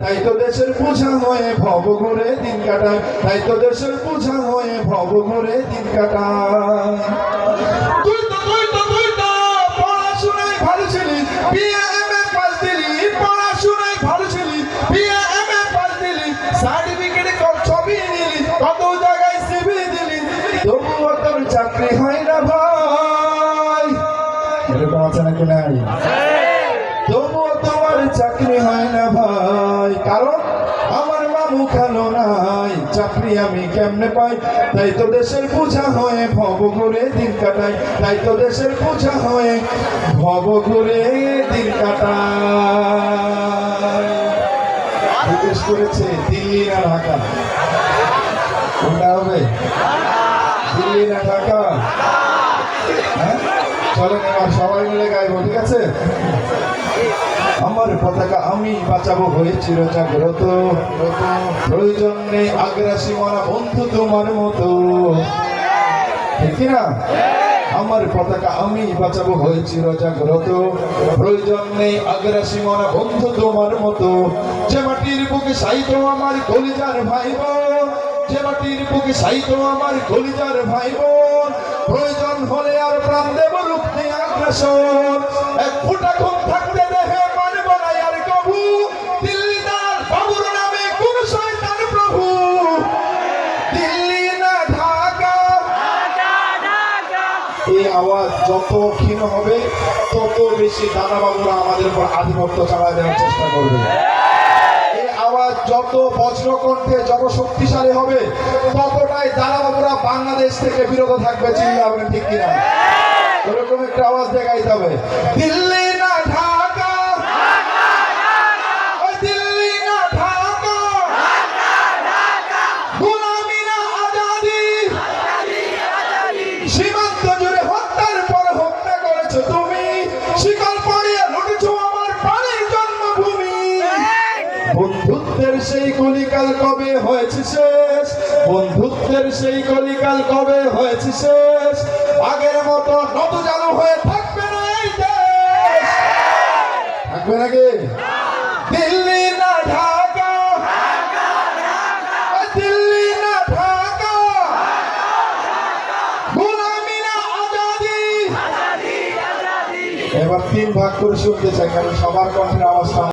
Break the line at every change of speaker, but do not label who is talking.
তাই তো দেশের পূজা হয়ে ভব ঘুরে দিন কাটায়। তাই তো দেশের পূজা হয়ে ভব ঘুরে দিন কাটায়। তুই তো তুই তো তুই তো পড়াশোনায় ভালো ছিলি বিয়ে এম এ পাস দিলি পড়াশোনায় ভালো ছিলি বিয়ে এম এ পাস দিলি সার্টিফিকেট ছবি নিলি কত জায়গায় সিভি দিলি তবুও তোর চাকরি হয় না ভাই। এরকম আছে নাকি নাই? তবুও তোমার চাকরি হয় না ভাই। কারণ আমার মামু খালো নাই, চাকরি আমি কেমনে পাই? তাই তো দেশের পূজা হয়ে ভব ঘুরে দিন কাটাই। তাই তো দেশের পূজা হয়ে ভব ঘুরে দিন কাটাই। জিজ্ঞেস করেছে, দিল্লি না ঢাকা? কোনটা হবে? দিল্লি না ঢাকা? হ্যাঁ? চলেন সবাই মিলে গাইবো, ঠিক আছে? আমার পতাকা আমি বাঁচাবো হয়ে চিরজাগ্রত। প্রয়োজন নেই আগ্রাসী মরা বন্ধু তোমার মতো। না? আমার পতাকা আমি বাঁচাবো হয়ে চিরজাগ্রত। প্রয়োজন নেই আগ্রাসী মরা বন্ধু তোমার মতো। যে মাটির বুকে সাইতো আমার কলিজার ভাই বোন যে মাটির বুকে সাইতো আমার কলিজার ভাই বোন প্রয়োজন হলে আর প্রাণ দেব রূপ আগ্রাসন। এক ফুটা এই আওয়াজ যত ক্ষীণ হবে, তত বেশি দাদা বাবুরা আমাদের উপর আধিপত্য চালায় দেওয়ার চেষ্টা করবে। এই আওয়াজ যত বজ্রকণ্ঠে যত শক্তিশালী হবে, ততটাই দাদা বাবুরা বাংলাদেশ থেকে বিরত থাকবে চিন্তা ভাবনা ঠিক কিনা। ওরকম একটা আওয়াজ দেখাইতে হবে। দিল্লি বন্ধুত্বের সেই কলিকাল কবে হয়েছে শেষ? বন্ধুত্বের সেই কলিকাল কবে হয়েছে শেষ? আগের মতো নত চালু হয়ে থাকবে না এই দেশ। থাকবে নাকি দিল্লি না ঢাকা। দিল্লি না ঢাকা। গোলামি না আজাদি। এবার তিন ভাগ করে শুনতে চাই কারণ সবার কণ্ঠের আওয়াজটা